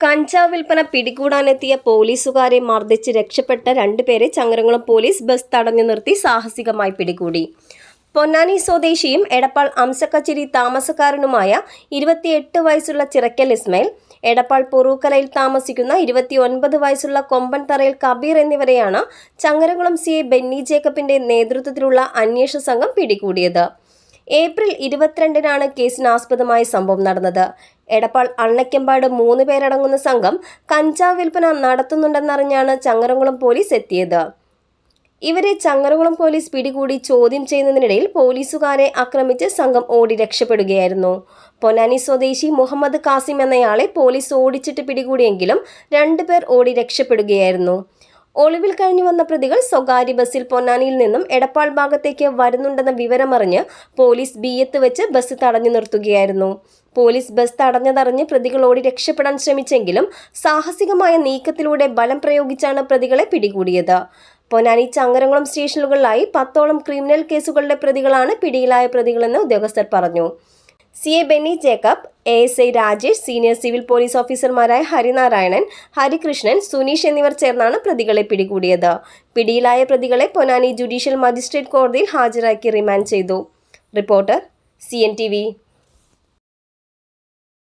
കഞ്ചാവ് വിൽപ്പന പിടികൂടാനെത്തിയ പോലീസുകാരെ മർദ്ദിച്ച് രക്ഷപ്പെട്ട രണ്ടുപേരെ ചങ്ങരംകുളം പോലീസ് ബസ് തടഞ്ഞു നിർത്തി സാഹസികമായി പിടികൂടി. പൊന്നാനി സ്വദേശിയും എടപ്പാൾ അംസക്കച്ചിരി താമസക്കാരനുമായ ഇരുപത്തിയെട്ട് വയസ്സുള്ള ചിറക്കൽ ഇസ്മയിൽ എടപ്പാൾ പൊറൂക്കലയിൽ താമസിക്കുന്ന ഇരുപത്തിയൊൻപത് വയസ്സുള്ള കൊമ്പൻതറയിൽ കബീർ എന്നിവരെയാണ് ചങ്ങരംകുളം സി എ ബെന്നി ജേക്കബിന്റെ നേതൃത്വത്തിലുള്ള അന്വേഷണ സംഘം പിടികൂടിയത്. ഏപ്രിൽ ഇരുപത്തിരണ്ടിനാണ് കേസിനാസ്പദമായ സംഭവം നടന്നത്. എടപ്പാൾ അണ്ണയ്ക്കമ്പാട് മൂന്ന് പേരടങ്ങുന്ന സംഘം കഞ്ചാവ് വിൽപ്പന നടത്തുന്നുണ്ടെന്നറിഞ്ഞാണ് ചങ്ങരംകുളം പോലീസ് എത്തിയത്. ഇവരെ ചങ്ങരകുളം പോലീസ് പിടികൂടി ചോദ്യം ചെയ്യുന്നതിനിടയിൽ പോലീസുകാരെ ആക്രമിച്ച് സംഘം ഓടി രക്ഷപ്പെടുകയായിരുന്നു. പൊന്നാനി സ്വദേശി മുഹമ്മദ് കാസിം എന്നയാളെ പോലീസ് ഓടിച്ചിട്ട് പിടികൂടിയെങ്കിലും രണ്ടുപേർ ഓടി രക്ഷപ്പെടുകയായിരുന്നു. ഒളിവിൽ കഴിഞ്ഞു വന്ന പ്രതികൾ സ്വകാര്യ ബസ്സിൽ പൊന്നാനിയിൽ നിന്നും എടപ്പാൾ ഭാഗത്തേക്ക് വരുന്നുണ്ടെന്ന വിവരമറിഞ്ഞ് പോലീസ് ബിയത്ത് വെച്ച് ബസ് തടഞ്ഞു നിർത്തുകയായിരുന്നു. പോലീസ് ബസ് തടഞ്ഞതറിഞ്ഞ് പ്രതികൾ ഓടി രക്ഷപ്പെടാൻ ശ്രമിച്ചെങ്കിലും സാഹസികമായ നീക്കത്തിലൂടെ ബലം പ്രയോഗിച്ചാണ് പ്രതികളെ പിടികൂടിയത്. പൊന്നാനി ചങ്ങരംകുളം സ്റ്റേഷനുകളിലായി പത്തോളം ക്രിമിനൽ കേസുകളുടെ പ്രതികളാണ് പിടിയിലായ പ്രതികളെന്ന് ഉദ്യോഗസ്ഥർ പറഞ്ഞു. C A Benny Jacob A S I Rajesh senior civil police ഓഫീസർമാരായ ഹരിനാരായണൻ ഹരികൃഷ്ണൻ സുനീഷ് എന്നിവർ ചേർന്നാണ് പ്രതികളെ പിടികൂടിയത്. പിടിയിലായ പ്രതികളെ പൊനാനി ജുഡീഷ്യൽ മജിസ്ട്രേറ്റ് കോടതിയിൽ ഹാജരാക്കി റിമാൻഡ് ചെയ്തു. Reporter C N T V.